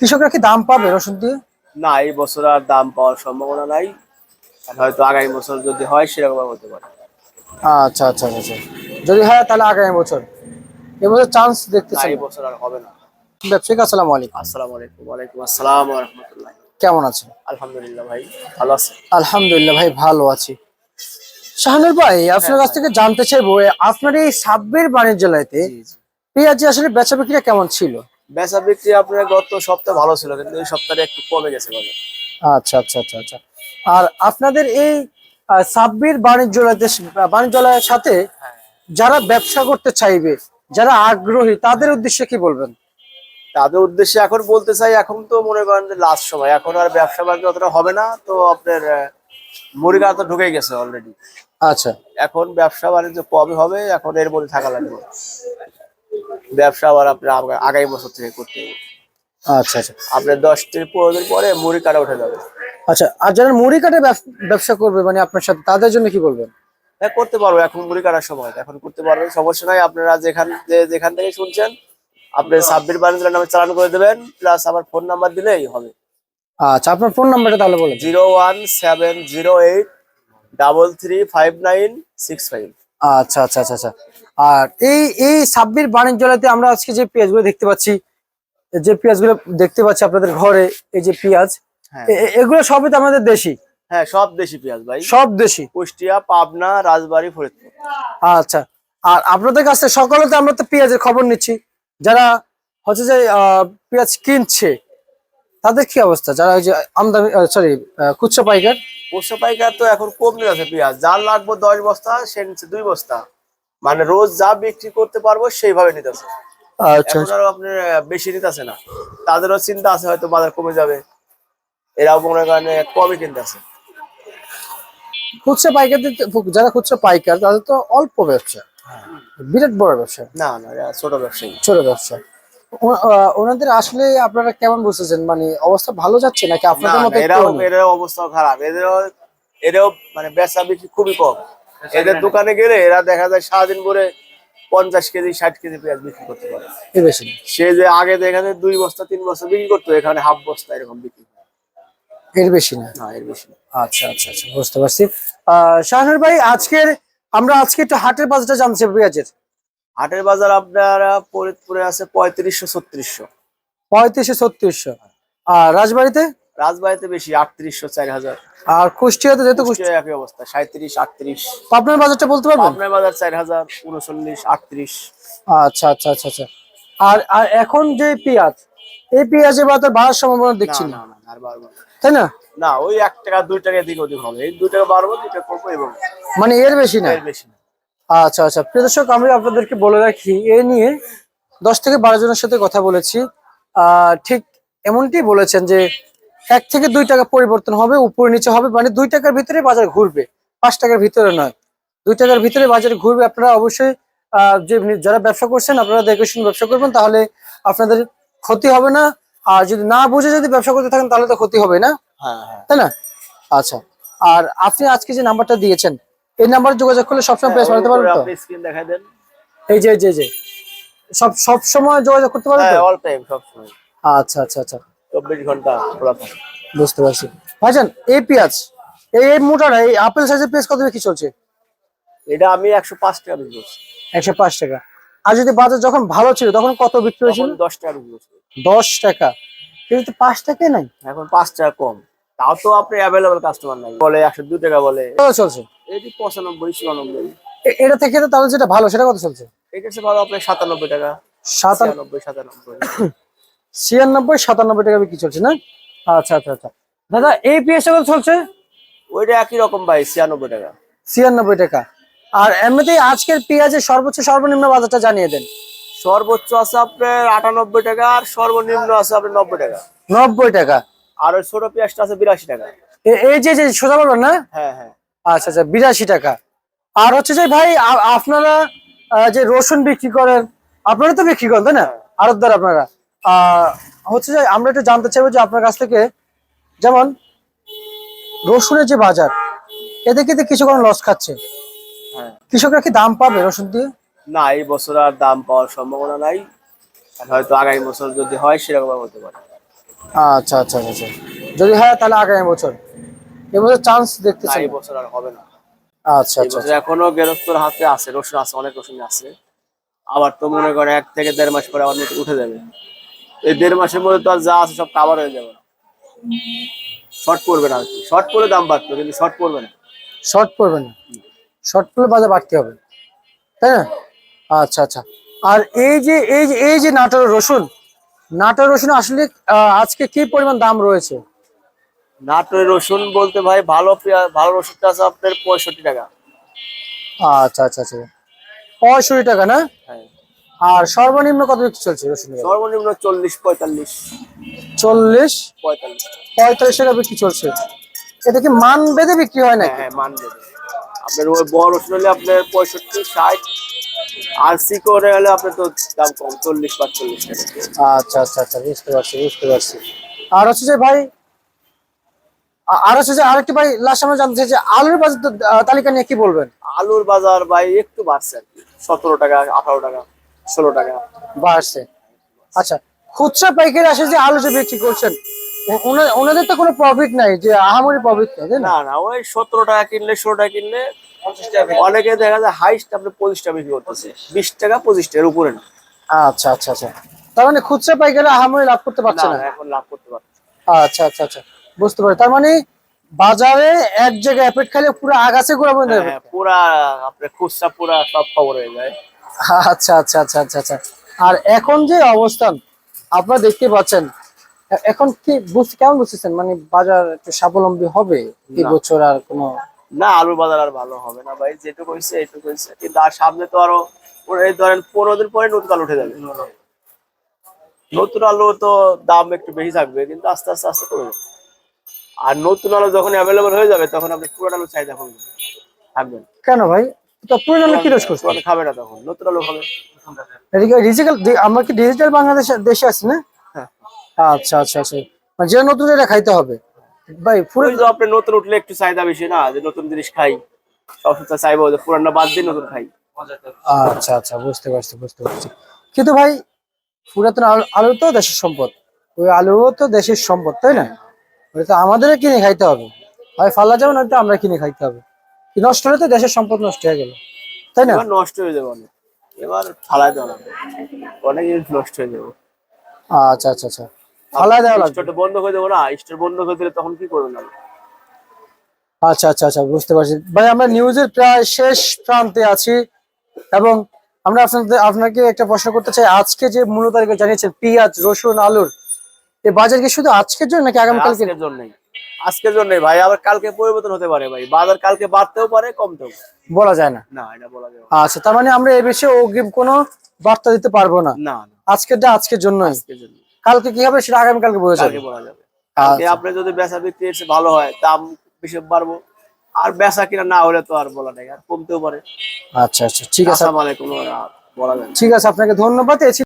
কৃষকরা কি দাম পাবে রসুন দিয়ে? না এই বছর আর দাম পাওয়ার সম্ভাবনা নাই। হয়তো আগামী বছর যদি হয় সেরকম হতে পারে। আচ্ছা আচ্ছা আচ্ছা আচ্ছা। যদি হয় তাহলে আগামী বছর। এবছর চান্স দেখতে চাই এই বছর আর হবে না। ব্যবসায়িক আসসালামু আলাইকুম। আসসালামু আলাইকুম। ওয়ালাইকুম আসসালাম ওয়া রাহমাতুল্লাহ কেমন আছেন? আলহামদুলিল্লাহ ভাই ভালো আছে। আলহামদুলিল্লাহ ভাই ভালো আছি। শাহানুর ভাই আপনার কাছ থেকে জানতে চাইব আপনার এই সাব্বির জি পেঁয়াজি আসলে বেচা বিক্রিটা কেমন ছিল? বেচা বিক্রি আপনার গত সপ্তাহে ভালো ছিল কিন্তু এই সপ্তাহে একটু কমে গেছে বাজার। আচ্ছা আচ্ছা আচ্ছা আচ্ছা। আর আপনাদের এই সাব্বির বাণিজ্যালয়তে বাণিজ্যালয়ের সাথে যারা ব্যবসা করতে চাইবে যারা আগ্রহী তাদের উদ্দেশ্যে কি বলবেন? তাদের উদ্দেশ্যে এখন বলতে চাই এখন তো মনে করেন যে লাস্ট সময় এখন আর ব্যবসা বাণিজ্য অতটা হবে না তো আপনার মুরগা তো ঢুকে গেছে অলরেডি আচ্ছা। এখন ব্যবসা বাণিজ্য কবে হবে এখন এর মধ্যে থাকা লাগবে। ব্যবসা আবার আপনার আগামী বছর থেকে করতে হবে। আচ্ছা আচ্ছা। আপনার দশ থেকে পনেরো দিন পরে মুড়ি কাটা উঠে যাবে। আচ্ছা আর যারা মুড়ি কাটে ব্যব- ব্যবসা করবে মানে আপনার সাথে তাদের জন্য কি বলবেন? হ্যাঁ করতে পারব। এখন মুড়ি কাটার সময় এখন করতে পারব সমস্যা নাই। আপনারা যেখান যেখান থেকে শুনছেন আপনি সাব্বির বাণিজ্যের নামে চালান করে দেবেন প্লাস আমার ফোন নাম্বার দিলেই হবে। আচ্ছা আপনার ফোন নাম্বারটা তাহলে বলেন। Zero one seven zero eight double three five nine six five. আচ্ছা আচ্ছা আচ্ছা আচ্ছা। আর এই এই সাব্বির বাণিজ্যালয়তে আমরা আজকে যে পেঁয়াজগুলো দেখতে পাচ্ছি যে পেঁয়াজগুলো দেখতে পাচ্ছি আপনাদের ঘরে এই যে পেঁয়াজ হ্যাঁ। এগুলো সবই তো আমাদের দেশি? হ্যাঁ সব দেশি পেঁয়াজ ভাই। সব দেশি? কুষ্টিয়া পাবনা রাজবাড়ী ফরিদপুর। আচ্ছা। আর আপনাদের কাছ সকালে তো আমরা তো পেঁয়াজের খবর নিচ্ছি। যারা হচ্ছে যে আহ, পেঁয়াজ কিনছে তাদের কি অবস্থা? যারা ওই যে আমদানি সরি খুচরা পাইকার পোষা পাইকার তো এখন কম নিতেছে পেঁয়াজ। যার লাগবে দশ বস্তা সে নিচ্ছে দুই বস্তা। মানে রোজ যা বিক্রি করতে পারব সেইভাবে নিতেছে। আচ্ছা। আপনার বেশি নিতেছে না। তাদেরও চিন্তা আছে হয়তো বাজার কমে যাবে। এরাও মনে করেন কমই কিনতেছে খুচরা পাইকারদের যারা খুচরা পাইকার তাদের তো অল্প ব্যবসা। বিরাট বড় ব্যবসা। না না ছোট ব্যবসায়ী। ছোট ব্যবসা। ওনাদের আসলে আপনারা কেমন বুঝতেছেন? মানে অবস্থা ভালো যাচ্ছে নাকি আপনাদের মতো এরাও? এরাও অবস্থা খারাপ। এদেরও এরাও মানে বেচা বিক্রি খুবই কম। এদের দোকানে গেলে এরা দেখা যায় সারাদিন করে পঞ্চাশ কেজি ষাট কেজি পেঁয়াজ বিক্রি করতে পারে। এই বেশি না। সে যে আগে দেখা যায় দুই বস্তা তিন বস্তা বিক্রি করতো এখানে হাফ বস্তা এরকম বিক্রি এর বেশি না? না এর বেশি না। আচ্ছা আচ্ছা আচ্ছা বুঝতে পারছি। আহ শাহনুর ভাই আজকের আমরা আজকে একটু হাটের বাজারটা জানছি পেঁয়াজের। হাটের বাজার আপনার ফরিদপুরে আছে পঁয়ত্রিশশো ছত্রিশশো। পঁয়ত্রিশশো ছত্রিশশো। আর রাজবাড়িতে? রাজবাড়িতে বেশি আটত্রিশশো চার হাজার আর কুষ্টিয়াতে যেহেতু কুষ্টি- কুষ্টিয়া একই অবস্থা সাঁত্রিশ আটত্রিশ। পাবনার বাজারটা বলতে পারবেন? পাবনার বাজার চার হাজার উনচল্লিশ আটত্রিশ। আচ্ছা আচ্ছা আচ্ছা আচ্ছা। আর আর এখন যে পেঁয়াজ এই পেঁয়াজের বাজার বাড়ার সম্ভাবনা দেখছি না। আর বাড়বো না। তাই না? না ওই এক টাকা দুই টাকা এদিক ওদিক হবে। এই দুই টাকা বাড়বো দুই টাকা করব এবং মানে এর বেশি না? এর বেশি না। আচ্ছা আচ্ছা। প্রিয় দর্শক আমি আপনাদেরকে বলে রাখি এ নিয়ে দশ থেকে বারো জনের সাথে কথা বলেছি। ঠিক এমনটি বলেছেন যে এক থেকে দুই টাকা পরিবর্তন হবে উপরে নিচে হবে মানে দুই টাকার ভিতরে বাজার ঘুরবে। পাঁচ টাকার ভিতরে নয়। দুই টাকার ভিতরে বাজার ঘুরবে আপনারা অবশ্যই আহ, যে যারা ব্যবসা করছেন আপনারা দেখে শুনে ব্যবসা করবেন তাহলে আপনাদের ক্ষতি হবে না। আর যদি না বুঝে যদি ব্যবসা করতে থাকেন তাহলে তো ক্ষতি হবে না। হ্যাঁ হ্যাঁ। তাই না? আচ্ছা। আর আপনি আজকে যে নাম্বারটা দিয়েছেন এই নাম্বারে যোগাযোগ করলে সবসময় প্রেস মারতে পারবেন তো? আপনি স্ক্রিন দেখাই দেন। এই যে যে যে। সব সব সময় যোগাযোগ করতে পারবেন হ্যাঁ অল টাইম সব সময়। আচ্ছা আচ্ছা আচ্ছা। চব্বিশ ঘণ্টা খোলা থাকে। বুঝতে পারছি। ভাইজান এই পেঁয়াজ এই এই মোটাটা এই আপেল সাইজের পেঁয়াজ কত কি চলছে? এটা আমি একশো পাঁচ টাকা বিক্রি করছি। একশো পাঁচ টাকা। আর যদি বাজার যখন ভালো ছিল তখন কত বিক্রি হয়েছিল? তখন দশ টাকা বিক্রি করছি দশ টাকা। কিন্তু পাঁচ টাকা নাই? এখন পাঁচ টাকা কম। তাও তো আপনি অ্যাভেলেবল কাস্টমার নাই। বলে একশো দুই টাকা বলে। চলছে? এটি পঁচানব্বই চুরানব্বই এটা থেকে তো তাহলে যেটা ভালো সেটা কত চলছে? এটা হচ্ছে ভালো আপনার সাতানব্বই টাকা। সাতানব্বই সাতানব্বই। ছিয়ানব্বই সাতানব্বই টাকা বিক্রি চলছে না? আচ্ছা আচ্ছা আচ্ছা। দাদা এই পেঁয়াজটা কত চলছে? ওইটা একই রকম ভাই ছিয়ানব্বই টাকা। ছিয়ানব্বই টাকা। আর এমনিতেই আজকের পেঁয়াজের সর্বোচ্চ সর্বনিম্ন বাজারটা জানিয়ে দেন। সর্বোচ্চ আছে আপনার আটানব্বই টাকা আর সর্বনিম্ন আছে আপনার নব্বই টাকা। নব্বই টাকা। আর ওই ছোট পেঁয়াজটা আছে বিরাশি টাকা। এই যে যে সোজা বলবেন না? হ্যাঁ হ্যাঁ। আচ্ছা আচ্ছা বিরাশি টাকা। আর হচ্ছে যে ভাই আপনারা যে রসুন বিক্রি করেন আপনারা তো বিক্রি করেন তাই না? আরতদার আপনারা। আহ, হচ্ছে যে আমরা একটু জানতে চাইব যে আপনার কাছ থেকে যেমন রসুনের যে বাজার এতে কিন্তু কৃষক লস খাচ্ছে। হ্যাঁ। কৃষকরা কি দাম পাবে রসুন দিয়ে? না এই বছর আর দাম পাওয়ার সম্ভাবনা নাই। হয়তো আগামী বছর যদি হয় সেরকম হতে পারে। আচ্ছা আচ্ছা আচ্ছা আচ্ছা। যদি হয় তাহলে আগামী বছর। এবছর চান্স দেখতে চাই। বছর আর হবে না। আচ্ছা আচ্ছা এখনও গেরস্তর হাতে আছে রসুন আছে অনেক রসুন আছে। আবার তো মনে করে এক থেকে দেড় মাস পরে আবার উঠে যাবে। এই দেড় মাসের মধ্যে তো আর যা আছে সব কাভার হয়ে যাবে শর্ট পড়বে না আর কি। শর্ট পড়লে দাম বাড়তো কিন্তু শর্ট পড়বে না। শর্ট পড়বে না। শর্ট পড়লে বাজার বাড়তে হবে। তাই না? আচ্ছা আচ্ছা। আর এই যে এই যে এই যে নাটোর রসুন নাটোর রসুন আসলে আজকে কি পরিমাণ দাম রয়েছে? নাটোরের রসুন বলতে ভাই ভালো ভালো রসুনটা আছে আপনার পঁয়ষট্টি টাকা। আচ্ছা আচ্ছা আচ্ছা। পঁয়ষট্টি টাকা না? হ্যাঁ। আর সর্বনিম্ন কত বিক্রি চলছে রসুন সর্বনিম্ন চল্লিশ পঁয়তাল্লিশ। চল্লিশ? পঁয়তাল্লিশ। পঁয়তাল্লিশ টাকা বিক্রি চলছে। এটা কি মান বেঁধে বিক্রি হয় না হ্যাঁ মান দেবে আপনার ওই বড় রসুন হলে আপনার পঁয়ষট্টি ষাট আর সিকোরে হলে আপনার তো দাম কম চল্লিশ পাঁচচল্লিশ টাকা। আচ্ছা আচ্ছা আচ্ছা বুঝতে পারছি বুঝতে পারছি। আর হচ্ছে যে ভাই আর হচ্ছে যে আরেকটি ভাই লাস্ট আমরা জানতে চাই যে আলুর বাজার তালিকা নিয়ে কি বলবেন? আলুর বাজার ভাই একটু বাড়ছে সতেরো টাকা আঠারো টাকা ষোলো টাকা। বাড়ছে। আচ্ছা খুচরা পাইকারি আসে যে আলু যে বিক্রি করছেন ওনাদের তো কোনো প্রফিট নাই যে আহামরি প্রফিট নেই না? না না ওই সতেরো টাকা কিনলে ষোলো টাকা কিনলে অনেকে দেখা যায় হাইস্ট আপনি পঁচিশ টাকা বিক্রি করতেছে। বিশ টাকা পঁচিশ টাকার উপরে না। আচ্ছা আচ্ছা আচ্ছা। তার মানে খুচরা পাইকারি আহামরি লাভ করতে পারছে না, এখন লাভ করতে পারছে আচ্ছা আচ্ছা আচ্ছা। বুঝতে পারি তার মানে বাজারে এক জায়গায় অ্যাপেট খাইলে পুরো আগাছে গোড়া বন্ধ হয়ে পুরা আপনার খুচরা পুরা সব খবর হয়ে যায়। আচ্ছা আচ্ছা আচ্ছা আচ্ছা আচ্ছা। আর এখন যে অবস্থান আপনারা দেখতে পাচ্ছেন এখন কি বুঝ কেমন বুঝতেছেন? মানে বাজার একটু স্বাবলম্বী হবে এই না। বছর আর কোনো? না আলুর বাজার আর ভালো হবে না ভাই যেটুকু হয়েছে এইটুকু হয়েছে। কিন্তু আর সামনে তো আরও এই ধরেন পনেরো দিন পরে নতুন আলু উঠে যাবে। নতুন আলু তো দাম একটু বেশি থাকবে কিন্তু আস্তে আস্তে আস্তে কমে যাবে। আর নতুন আলু যখন অ্যাভেলেবল হয়ে যাবে তখন আপনি পুরান আলু চাহিদা কমবে থাকবেন। কেন ভাই? তো পুরনো কি রোজ করছে? খাবে না তখন নতুন আলু খাবে। ডিজিটাল আমরা কি ডিজিটাল বাংলাদেশ দেশে আছি না। আচ্ছা আচ্ছা আচ্ছা। মানে যে নতুন এটা খাইতে হবে। ভাই পুরো আপনি নতুন উঠলে একটু চাহিদা বেশি না? যে নতুন জিনিস খাই সবসময় চাইব যে পুরানটা বাদ দিয়ে নতুন খাই। আচ্ছা আচ্ছা বুঝতে পারছি বুঝতে পারছি। কিন্তু ভাই পুরাতন আলু তো দেশের সম্পদ। ওই আলুও তো দেশের সম্পদ তাই না? ওই তো আমাদেরও কিনে খাইতে হবে। হয় ফালা যাবে নয়তো আমরা কিনে খাইতে হবে। নষ্ট হলে তো দেশের সম্পদ নষ্ট হয়ে গেল। তাই না? নষ্ট হয়ে যাবে অনেক। এবার ফালাই দেওয়া লাগবে। অনেক জিনিস নষ্ট হয়ে যাবে। আচ্ছা আচ্ছা আচ্ছা। দেওয়া লাগবে। স্টোরটা বন্ধ করে দেবো না স্টোর বন্ধ করে দিলে তখন কি করবেন? আচ্ছা আচ্ছা আচ্ছা বুঝতে পারছি। ভাই আমরা নিউজের প্রায় শেষ প্রান্তে আছি এবং আমরা আপনাদের আপনাকে একটা প্রশ্ন করতে চাই। আজকে যে মূল্য তালিকা জানিয়েছেন পেঁয়াজ রসুন আলুর এই বাজার কি শুধু আজকের জন্য নাকি আগামীকালকে আজকের জন্যই আজকের জন্যই ভাই। আবার কালকে পরিবর্তন হতে পারে ভাই। বাজার কালকে বাড়তেও পারে কমতেও। বলা যায় না। না এটা বলা না। আচ্ছা তার মানে আমরা এ বিষয়ে অগ্রিম কোনো বার্তা দিতে পারব না? না আজকেরটা আজকের জন্যই। আজকের জন্য কালকে কি হবে সেটা আগামীকালকে বোঝা যাবে। কালকে বলা যাবে। আচ্ছা। আপনি যদি বেচা বিক্রি এসে ভালো হয় দাম বেশি বাড়বো আর বেচা কিনা না হলে তো আর বলা নেই আর কমতেও পারে। আচ্ছা আচ্ছা ঠিক আছে। আসসালামু আলাইকুম বলা ঠিক আছে আপনাকে ধন্যবাদ।